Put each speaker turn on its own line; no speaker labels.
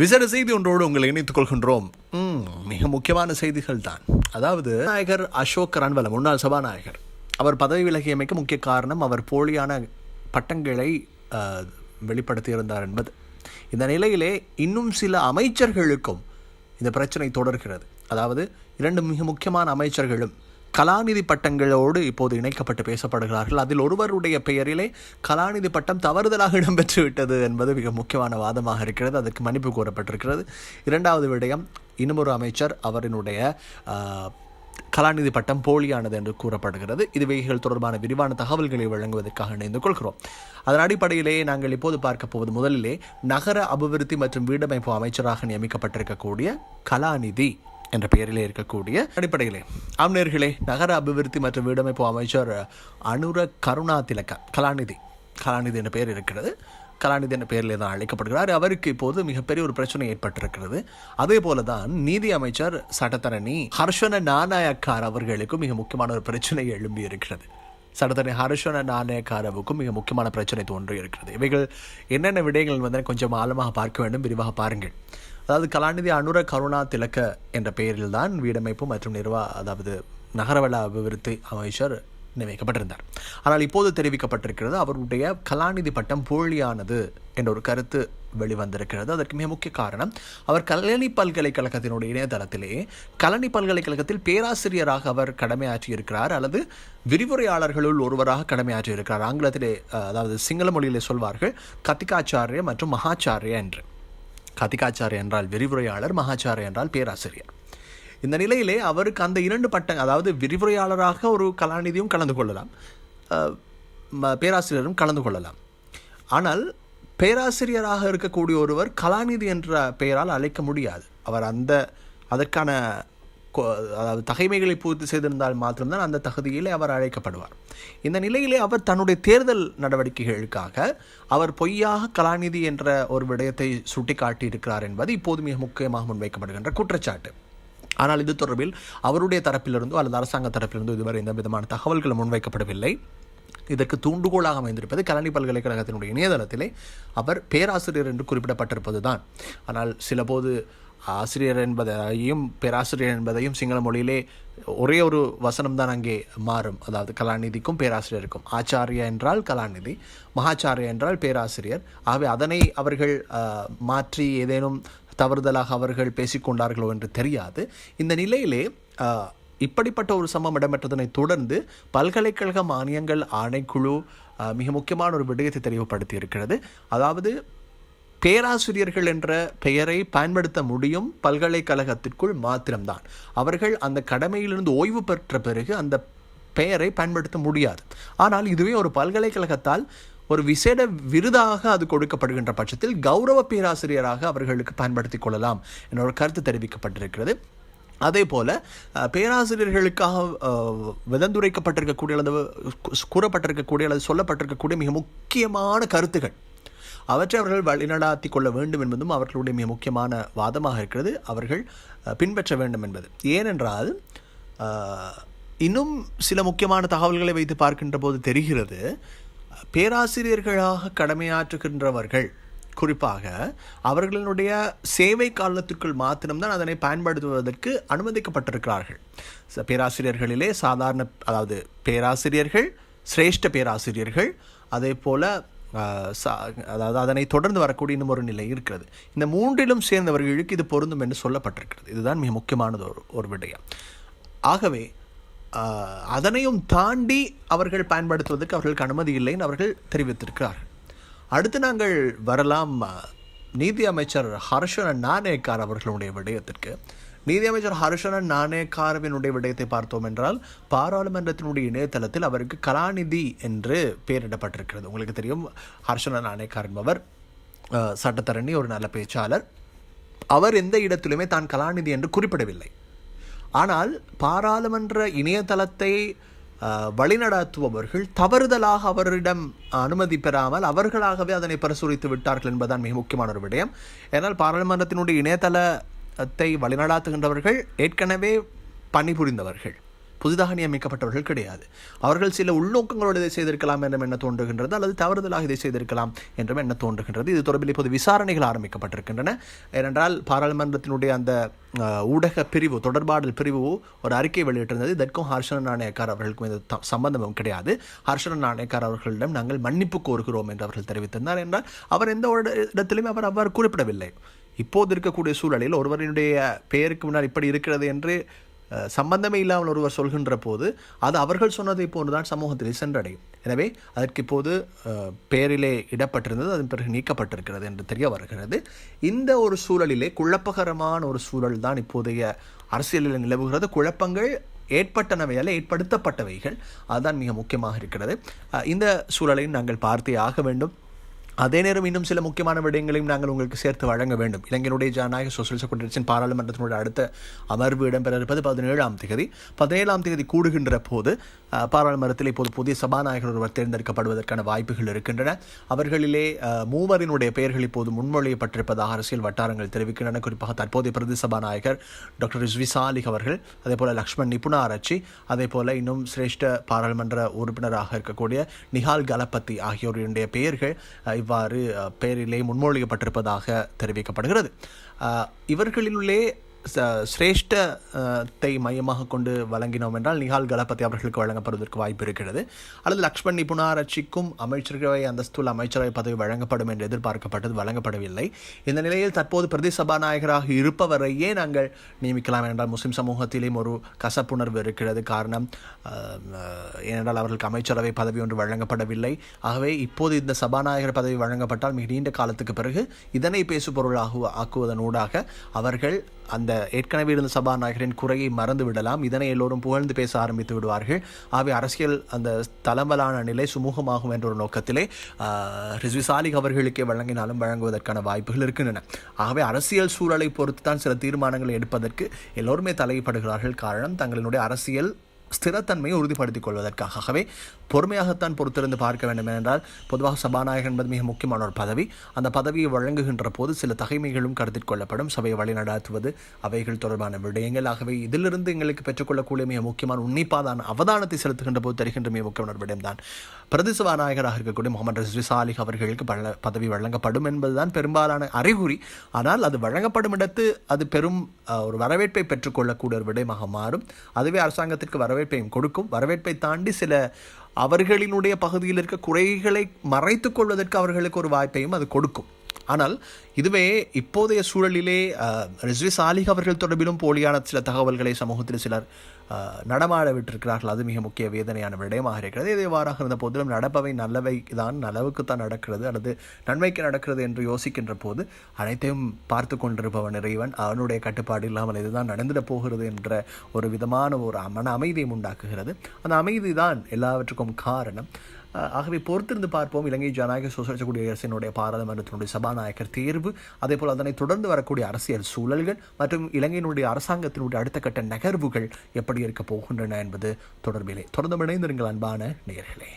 விசேட செய்தி ஒன்றோடு உங்களை இணைத்துக் கொள்கின்றோம். மிக முக்கியமான செய்திகள் தான். அதாவது நாயகர் அசோக் ரன்வல முன்னாள் சபாநாயகர். அவர் பதவி விலகியமைக்கு முக்கிய காரணம் அவர் போலியான பட்டங்களை வெளிப்படுத்தியிருந்தார் என்பது. இந்த நிலையிலே இன்னும் சில அமைச்சர்களுக்கும் இந்த பிரச்சனை தொடர்கிறது. அதாவது இரண்டு மிக முக்கியமான அமைச்சர்களும் கலாநிதி பட்டங்களோடு இப்போது இணைக்கப்பட்டு பேசப்படுகிறார்கள். அதில் ஒருவருடைய பெயரிலே கலாநிதி பட்டம் தவறுதலாக இடம்பெற்று விட்டது என்பது மிக முக்கியமான வாதமாக இருக்கிறது. அதற்கு மன்னிப்பு கோரப்பட்டிருக்கிறது. இரண்டாவது விடயம் இன்னுமொரு அமைச்சர் அவரினுடைய கலாநிதி பட்டம் போலியானது என்று கூறப்படுகிறது. இது வகைகள் தொடர்பான விரிவான தகவல்களை வழங்குவதற்காக இணைந்து கொள்கிறோம். அதன் அடிப்படையிலேயே நாங்கள் இப்போது பார்க்க போவது முதலிலே நகர அபிவிருத்தி மற்றும் வீடமைப்பு அமைச்சராக நியமிக்கப்பட்டிருக்கக்கூடிய கலாநிதி. என்ற பெயரிலே இருக்கக்கூடிய அடிப்படையிலே. ஆம்நேர்களே நகர அபிவிருத்தி மற்றும் வீடமைப்பு அமைச்சர் அனுர கருணா திலக்க கலாநிதி. கலாநிதி என்ற பெயர் இருக்கிறது. கலாநிதி என்ற பெயரில் தான் அழைக்கப்படுகிறார். அவருக்கு இப்போது மிகப்பெரிய ஒரு பிரச்சனை ஏற்பட்டிருக்கிறது. அதே போல தான் நீதி அமைச்சர் சட்டத்தரணி ஹர்ஷன நானாயக்கார் அவர்களுக்கும் மிக முக்கியமான ஒரு பிரச்சனை எழும்பி இருக்கிறது. சட்டத்தரணி ஹர்ஷன நாணயக்காரவுக்கும் மிக முக்கியமான பிரச்சனை தோன்றி இருக்கிறது. இவைகள் என்னென்ன விடயங்கள் வந்து கொஞ்சம் ஆழமாக பார்க்க வேண்டும். விரிவாக பாருங்கள். அதாவது கலாநிதி அனுர கருணா திலக்க என்ற பெயரில் தான் வீடமைப்பு மற்றும் நிர்வா அதாவது நகரவள அபிவிருத்தி அமைச்சர் நியமிக்கப்பட்டிருந்தார். ஆனால் இப்போது தெரிவிக்கப்பட்டிருக்கிறது அவருடைய கலாநிதி பட்டம் போலியானது என்ற ஒரு கருத்து வெளிவந்திருக்கிறது. அதற்கு மிக முக்கிய காரணம் அவர் கலனி பல்கலைக்கழகத்தினுடைய இணையதளத்திலே கலனி பல்கலைக்கழகத்தில் பேராசிரியராக அவர் கடமையாற்றியிருக்கிறார் அல்லது விரிவுரையாளர்களுள் ஒருவராக கடமையாற்றியிருக்கிறார். ஆங்கிலத்திலே அதாவது சிங்கள மொழியிலே சொல்வார்கள் கத்திகாச்சாரிய மற்றும் மகாச்சாரிய என்று. கதிகாச்சாரிய என்றால் விரிவுரையாளர் மகாச்சாரிய என்றால் பேராசிரியர். இந்த நிலையிலே அவருக்கு அந்த இரண்டு பட்டம் அதாவது விரிவுரையாளராக ஒரு கலாநிதியும் கலந்து கொள்ளலாம். ம- பேராசிரியரும் கலந்து கொள்ளலாம். ஆனால் பேராசிரியராக இருக்கக்கூடிய ஒருவர் கலாநிதி என்ற பெயரால் அழைக்க முடியாது. அவர் அந்த அதற்கான அதாவது தகைமைகளை பூர்த்தி செய்திருந்தால் மாத்திரம்தான் அந்த தகுதியிலே அவர் அழைக்கப்படுவார். இந்த நிலையிலே அவர் தன்னுடைய தேர்தல் நடவடிக்கைகளுக்காக அவர் பொய்யாக கலாநிதி என்ற ஒரு விடயத்தை சுட்டிக்காட்டியிருக்கிறார் என்பது இப்போது மிக முக்கியமாக முன்வைக்கப்படுகின்ற குற்றச்சாட்டு. ஆனால் இது தொடர்பில் அவருடைய தரப்பிலிருந்தோ அல்லது அரசாங்க தரப்பிலிருந்தோ இதுவரை எந்த விதமான தகவல்களும் முன்வைக்கப்படவில்லை. இதற்கு தூண்டுகோலாக அமைந்திருப்பது கலனி பல்கலைக்கழகத்தினுடைய இணையதளத்திலே அவர் பேராசிரியர் என்று குறிப்பிடப்பட்டிருப்பது தான் ஆனால் சிலபோது ஆசிரியர் என்பதையும் பேராசிரியர் என்பதையும் சிங்கள மொழியிலே ஒரே ஒரு வசனம் தான் அங்கே மாறும். அதாவது கலாநிதிக்கும் பேராசிரியருக்கும். ஆச்சாரியா என்றால் கலாநிதி மகாச்சாரியா என்றால் பேராசிரியர். ஆகவே அதனை அவர்கள் மாற்றி ஏதேனும் தவறுதலாக அவர்கள் பேசிக்கொண்டார்களோ என்று தெரியாது. இந்த நிலையிலே இப்படிப்பட்ட ஒரு சம்பவம் இடம்பெற்றதனை தொடர்ந்து பல்கலைக்கழக மானியங்கள் ஆணைக்குழு மிக முக்கியமான ஒரு விடயத்தை தெளிவுபடுத்தி இருக்கிறது அதாவது பேராசிரியர்கள் என்ற பெயரை பயன்படுத்த முடியும் பல்கலைக்கழகத்திற்குள் மாத்திரம்தான். அவர்கள் அந்த கடமையிலிருந்து ஓய்வு பெற்ற பிறகு அந்த பெயரை பயன்படுத்த முடியாது. ஆனால் இதுவே ஒரு பல்கலைக்கழகத்தால் ஒரு விசேட விருதாக அது கொடுக்கப்படுகின்ற பட்சத்தில் கௌரவ பேராசிரியராக அவர்களுக்கு பயன்படுத்திக் கொள்ளலாம் என்ற ஒரு கருத்து தெரிவிக்கப்பட்டிருக்கிறது. அதே போல பேராசிரியர்களுக்காக விதந்துரைக்கப்பட்டிருக்கக்கூடிய அல்லது கூறப்பட்டிருக்கக்கூடிய அல்லது சொல்லப்பட்டிருக்கக்கூடிய மிக முக்கியமான கருத்துகள் அவற்றை அவர்கள் வழிநடாத்தி கொள்ள வேண்டும் என்பதும் அவர்களுடைய மிக முக்கியமான வாதமாக இருக்கிறது. அவர்கள் பின்பற்ற வேண்டும் என்பது. ஏனென்றால் இன்னும் சில முக்கியமான தகவல்களை வைத்து பார்க்கின்ற போது தெரிகிறது பேராசிரியர்களாக கடமையாற்றுகின்றவர்கள் குறிப்பாக அவர்களுடைய சேவை காலத்துக்குள் மாத்திரம்தான் அதனை பயன்படுத்துவதற்கு அனுமதிக்கப்பட்டிருக்கிறார்கள். பேராசிரியர்களிலே சாதாரண அதாவது பேராசிரியர்கள் சிரேஷ்ட பேராசிரியர்கள் அதே போல அதாவது அதனை தொடர்ந்து வரக்கூடிய இன்னும் ஒரு நிலை இருக்கிறது. இந்த மூன்றிலும் சேர்ந்தவர்களுக்கு இது பொருந்தும் என்று சொல்லப்பட்டிருக்கிறது. இதுதான் மிக முக்கியமானது ஒரு ஒரு விடயம். ஆகவே அதனையும் தாண்டி அவர்கள் பயன்படுத்துவதற்கு அவர்களுக்கு அனுமதி இல்லைன்னு அவர்கள் தெரிவித்திருக்கிறார்கள். அடுத்து நாங்கள் வரலாம் நீதி அமைச்சர் ஹர்ஷன நானேக்கார் அவர்களுடைய விடயத்திற்கு. நீதியமைச்சர் ஹர்ஷன நாணயக்காரவினுடைய விடயத்தை பார்த்தோம் என்றால் பாராளுமன்றத்தினுடைய இணையதளத்தில் அவருக்கு கலாநிதி என்று பெயரிடப்பட்டிருக்கிறது. உங்களுக்கு தெரியும் ஹர்ஷன நாணயக்கார் என்பவர் சட்டத்தரணி ஒரு நல்ல பேச்சாளர். அவர் எந்த இடத்திலுமே தான் கலாநிதி என்று குறிப்பிடவில்லை. ஆனால் பாராளுமன்ற இணையதளத்தை வழிநடத்துபவர்கள் தவறுதலாக அவரிடம் அனுமதி பெறாமல் அவர்களாகவே அதனை பிரசுரித்து விட்டார்கள் என்பதுதான் மிக முக்கியமான ஒரு விடயம். ஏனால் பாராளுமன்றத்தினுடைய இணையதள இணையதளத்தை வழிநடாத்துகின்றவர்கள் ஏற்கனவே பணிபுரிந்தவர்கள். புதிதாக நியமிக்கப்பட்டவர்கள் கிடையாது. அவர்கள் சில உள்நோக்கங்களோடு இதை செய்திருக்கலாம் என்றும் என்ன தோன்றுகின்றது அல்லது தவறுதலாக இதை செய்திருக்கலாம் என்றும் என்ன தோன்றுகின்றது. இது தொடர்பில் இப்போது விசாரணைகள் ஆரம்பிக்கப்பட்டிருக்கின்றன. ஏனென்றால் பாராளுமன்றத்தினுடைய அந்த ஊடக பிரிவு தொடர்பாடல் பிரிவு ஒரு அறிக்கை வெளியிட்டிருந்தது. இதற்கும் ஹர்ஷன நாணயக்கார் அவர்களுக்கும் இது சம்பந்தமும் கிடையாது. ஹர்ஷன நாணயக்கார் அவர்களிடம் நாங்கள் மன்னிப்பு கோருகிறோம் என்று அவர்கள் தெரிவித்திருந்தார் என்றால் அவர் எந்த ஒரு இடத்திலும் அவர் அவ்வாறு குறிப்பிடவில்லை. இப்போது இருக்கக்கூடிய சூழலில் ஒருவரினுடைய பெயருக்கு முன்னால் இப்படி இருக்கிறது என்று சம்பந்தமே இல்லாமல் ஒருவர் சொல்கின்ற போது அது அவர்கள் சொன்னதை போன்றுதான் சமூகத்தில் சென்றடையும். எனவே அதற்கு இப்போது பெயரிலே இடப்பட்டிருந்தது அதன் பிறகு நீக்கப்பட்டிருக்கிறது என்று தெரிய வருகிறது. இந்த ஒரு சூழலிலே குழப்பகரமான ஒரு சூழல் தான் இப்போதைய அரசியலில் நிலவுகிறது. குழப்பங்கள் ஏற்பட்டனவை அல்ல ஏற்படுத்தப்பட்டவைகள். அதுதான் மிக முக்கியமாக இருக்கிறது. இந்த சூழலையும் நாங்கள் பார்த்தே ஆக வேண்டும். அதே நேரம் இன்னும் சில முக்கியமான விடயங்களையும் நாங்கள் உங்களுக்கு சேர்த்து வழங்க வேண்டும். இலங்கையினுடைய ஜனநாயக சோசியலிச குடியரசின் பாராளுமன்றத்தினுடைய அடுத்த அமர்வு இடம்பெற இருப்பது பதினேழாம் தேதி. பதினேழாம் தேதி கூடுகின்ற போது பாராளுமன்றத்தில் இப்போது புதிய சபாநாயகர் ஒருவர் தேர்ந்தெடுக்கப்படுவதற்கான வாய்ப்புகள் இருக்கின்றன. அவர்களிலே மூவரினுடைய பெயர்கள் இப்போது முன்மொழியப்பட்டிருப்பதாக அரசியல் வட்டாரங்கள் தெரிவிக்கின்றன. குறிப்பாக தற்போதைய பிரதி சபாநாயகர் டாக்டர் ரிஸ்வி சாலிக் அவர்கள் அதே போல லக்ஷ்மண் நிபுணா ஆராய்ச்சி அதே போல இன்னும் சிரேஷ்ட பாராளுமன்ற உறுப்பினராக இருக்கக்கூடிய நிஹால் கலபதி ஆகியோருடைய பெயர்கள் இவ்வாறு அஹ், பெயரிலே முன்மொழியப்பட்டிருப்பதாக தெரிவிக்கப்படுகிறது. இவர்களிலே இவர்களிலுள்ளே சிரேஷ்டத்தை மையமாக கொண்டு வழங்கினோம் என்றால் நிஹால் கலபதி அவர்களுக்கு வழங்கப்படுவதற்கு வாய்ப்பு இருக்கிறது. அல்லது லக்ஷ்மண் நிபுணாராட்சிக்கும் அமைச்சரவை அந்தஸ்துள்ள அமைச்சரவை பதவி வழங்கப்படும் என்று எதிர்பார்க்கப்பட்டது வழங்கப்படவில்லை. இந்த நிலையில் தற்போது பிரதி சபாநாயகராக இருப்பவரையே நாங்கள் நியமிக்கலாம் என்றால் முஸ்லிம் சமூகத்திலேயும் ஒரு கசப்புணர்வு இருக்கிறது. காரணம் ஏனென்றால் அவர்களுக்கு அமைச்சரவை பதவி ஒன்று வழங்கப்படவில்லை. ஆகவே இப்போது இந்த சபாநாயகர் பதவி வழங்கப்பட்டால் மிக நீண்ட காலத்துக்கு பிறகு இதனை பேசுபொருளாக ஆக்குவதனூடாக அவர்கள் அந்த ஏற்கனவே இருந்த சபாநாயகரின் குறையை மறந்து விடலாம். இதனை எல்லோரும் புகழ்ந்து பேச ஆரம்பித்து விடுவார்கள். ஆகவே அரசியல் அந்த தளம்பலான நிலை சுமூகமாகும் என்ற ஒரு நோக்கத்திலே ஆஹ், ரிஸ்வி சாலிக் அவர்களுக்கே வழங்கினாலும் வழங்குவதற்கான வாய்ப்புகள் இருக்கின்றன. ஆகவே அரசியல் சூழலை பொறுத்து தான் சில தீர்மானங்களை எடுப்பதற்கு எல்லோருமே தலைப்படுகிறார்கள் காரணம் தங்களினுடைய அரசியல் ஸ்திரத்தன்மையை உறுதிப்படுத்திக் கொள்வதற்காகவே பொறுமையாகத்தான் பொறுத்திருந்து பார்க்க வேண்டும் என்றால் பொதுவாக சபாநாயகர் என்பது மிக முக்கியமான ஒரு பதவி. அந்த பதவியை வழங்குகின்ற போது சில தகைமைகளும் கருத்தில் கொள்ளப்படும். சபையை வழிநடாத்துவது அவைகள் தொடர்பான விடயங்கள் ஆகவே இதிலிருந்து எங்களுக்கு பெற்றுக்கொள்ளக்கூடிய மிக முக்கியமான உன்னிப்பாதான அவதானத்தை செலுத்துகின்ற போது தெரிகின்ற மிக முக்கியமான ஒரு விடயம்தான். பிரதி சபாநாயகராக இருக்கக்கூடிய முகமது ரஸ்வி சாலிக் அவர்களுக்கு பதவி வழங்கப்படும் என்பதுதான் பெரும்பாலான அறிகுறி. ஆனால் அது வழங்கப்படும் இடத்து அது பெரும் ஒரு வரவேற்பை பெற்றுக்கொள்ளக்கூடிய ஒரு விடயமாக மாறும். அதுவே அரசாங்கத்திற்கு வர வரவேற்பையும் கொடுக்கும். வரவேற்பை தாண்டி சில அவர்களினுடைய பகுதியில் இருக்க குறைகளை மறைத்துக் கொள்வதற்கு அவர்களுக்கு ஒரு வாய்ப்பையும் அது கொடுக்கும். ஆனால் இதுவே இப்போதைய சூழலிலே அஹ், ரிஸ்வி சாலிக் அவர்கள் தொடர்பிலும் போலியான சில தகவல்களை சமூகத்தில் சிலர் நடமாட விட்டிருக்கிறார்கள். அது மிக முக்கிய வேதனையான விடயமாக இருக்கிறது. இது எவ்வாறாக இருந்த போதிலும் நடப்பவை நல்லவை தான் நலவுக்கு தான் நடக்கிறது அல்லது நன்மைக்கு நடக்கிறது என்று யோசிக்கின்ற போது அனைத்தையும் பார்த்து கொண்டிருப்பவன் இறைவன். அவனுடைய கட்டுப்பாடு இல்லாமல் இதுதான் நடந்துடப் போகிறது என்ற ஒரு விதமான ஒரு மன அமைதியும் உண்டாக்குகிறது. அந்த அமைதி தான் எல்லாவற்றுக்கும் காரணம். ஆகவே பொறுத்திருந்து பார்ப்போம். இலங்கை ஜனநாயக சுதந்திர குடியரசினுடைய பாராளுமன்றத்தினுடைய சபாநாயகர் தேர்வு அதே போல் அதனை தொடர்ந்து வரக்கூடிய அரசியல் சூழல்கள் மற்றும் இலங்கையினுடைய அரசாங்கத்தினுடைய அடுத்த கட்ட நகர்வுகள் எப்படி இருக்க போகின்றன என்பது தொடர்பிலே. தொடர்ந்து இணைந்திருங்கள் அன்பான நேர்களே